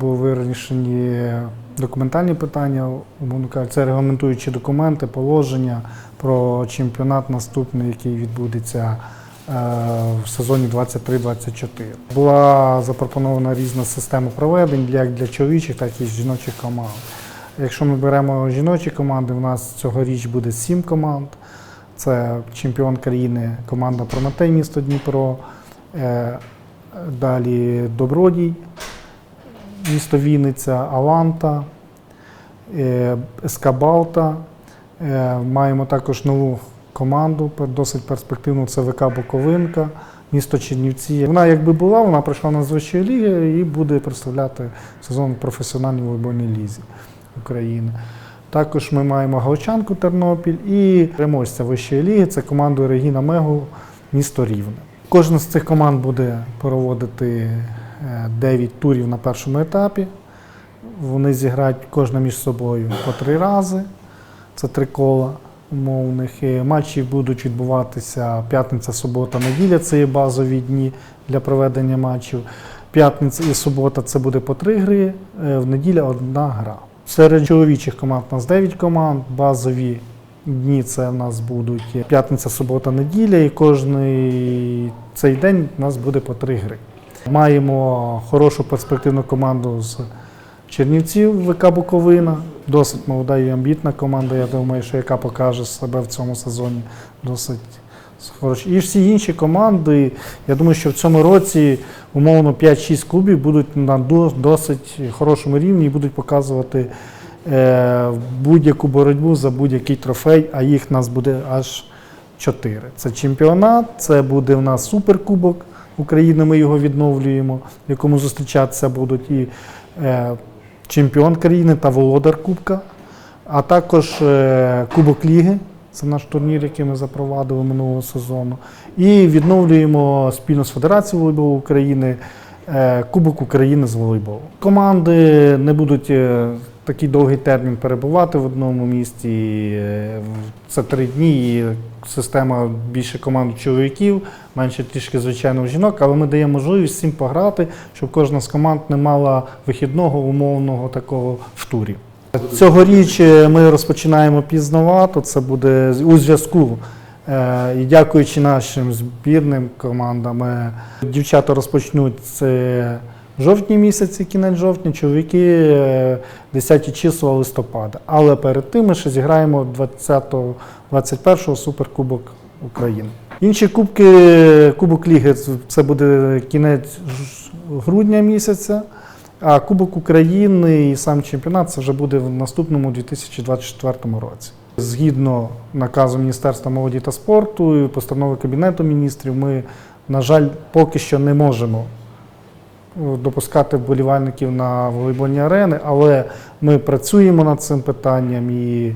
були вирішені документальні питання, це регламентуючі документи, положення про чемпіонат наступний, який відбудеться е, в сезоні 23-24. Була запропонована різна система проведень як для чоловічих, так і жіночих команд. Якщо ми беремо жіночі команди, у нас цьогоріч буде сім команд. Це чемпіон країни команда Прометей місто Дніпро, е, далі Добродій, місто Вінниця, Аванта, е, СК Балта. Е, Маємо також нову команду, досить перспективну, це ВК Буковинка, місто Чернівці. Вона якби була, вона прийшла на з вищої ліги і буде представляти сезон в професіональній волейбольній лізі України. Також ми маємо Галичанку Тернопіль і переможця вищої ліги це команду Регіна Мегу місто Рівне. Кожна з цих команд буде проводити 9 турів на першому етапі. Вони зіграють кожна між собою по три рази. Це три кола умовних. І Матчі будуть відбуватися п'ятниця, субота, неділя. Це є базові дні для проведення матчів. П'ятниця і субота це буде по три гри, е, в неділя одна гра. Серед чоловічих команд у нас 9 команд, базові дні це в нас будуть п'ятниця, субота, неділя, і кожний цей день у нас буде по три гри. Маємо хорошу перспективну команду з Чернівців ВК Буковина. Досить молода і амбітна команда. Я думаю, що яка покаже себе в цьому сезоні досить хороші. І всі інші команди. Я думаю, що в цьому році умовно 5-6 клубів будуть на досить хорошому рівні і будуть показувати е, будь-яку боротьбу за будь-який трофей, а їх нас буде аж 4. Це чемпіонат, це буде в нас суперкубок України. Ми його відновлюємо, в якому зустрічатися будуть і е, чемпіон країни та володар Кубка, а також е, Кубок Ліги. Це наш турнір, який ми запровадили минулого сезону. І відновлюємо спільно з Федерацією волейболу України е, Кубок України з волейболу. Команди не будуть такий довгий термін перебувати в одному місті. е, Це три дні. І система більше команд чоловіків, менше трішки звичайно жінок, але ми даємо можливість всім пограти, щоб кожна з команд не мала вихідного умовного такого в турі. Цьогоріч е, ми розпочинаємо пізновато. Це буде у зв'язку. е, І дякуючи нашим збірним командам, дівчата розпочнуть це жовтні місяці, кінець жовтня, чоловіки е, 10 числа листопада. Але перед тим ми ще зіграємо 20-го, 21-го суперкубок України. Інші кубки, Кубок Ліги це буде кінець грудня місяця. А Кубок України і сам чемпіонат це вже буде в наступному 2024 році. Згідно наказу Міністерства молоді та спорту і постанови Кабінету міністрів, ми, на жаль, поки що не можемо е, допускати вболівальників на волейбольні арени, але ми працюємо над цим питанням. І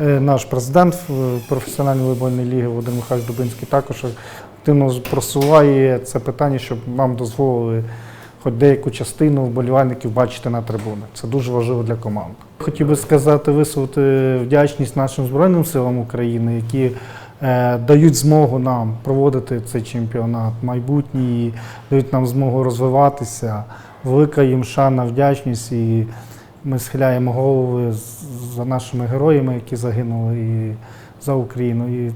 е, наш президент професіональної волейбольної ліги Володимир Михайлович Дубинський також активно просуває це питання, щоб нам дозволили хоч деяку частину вболівальників бачити на трибунах. Це дуже важливо для команд. Хотів би сказати, висловити вдячність нашим Збройним силам України, які дають змогу нам проводити цей чемпіонат майбутній, дають нам змогу розвиватися. Велика їм шана, вдячність, і ми схиляємо голови за нашими героями, які загинули і за Україну. І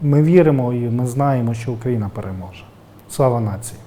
ми віримо і ми знаємо, що Україна переможе. Слава нації!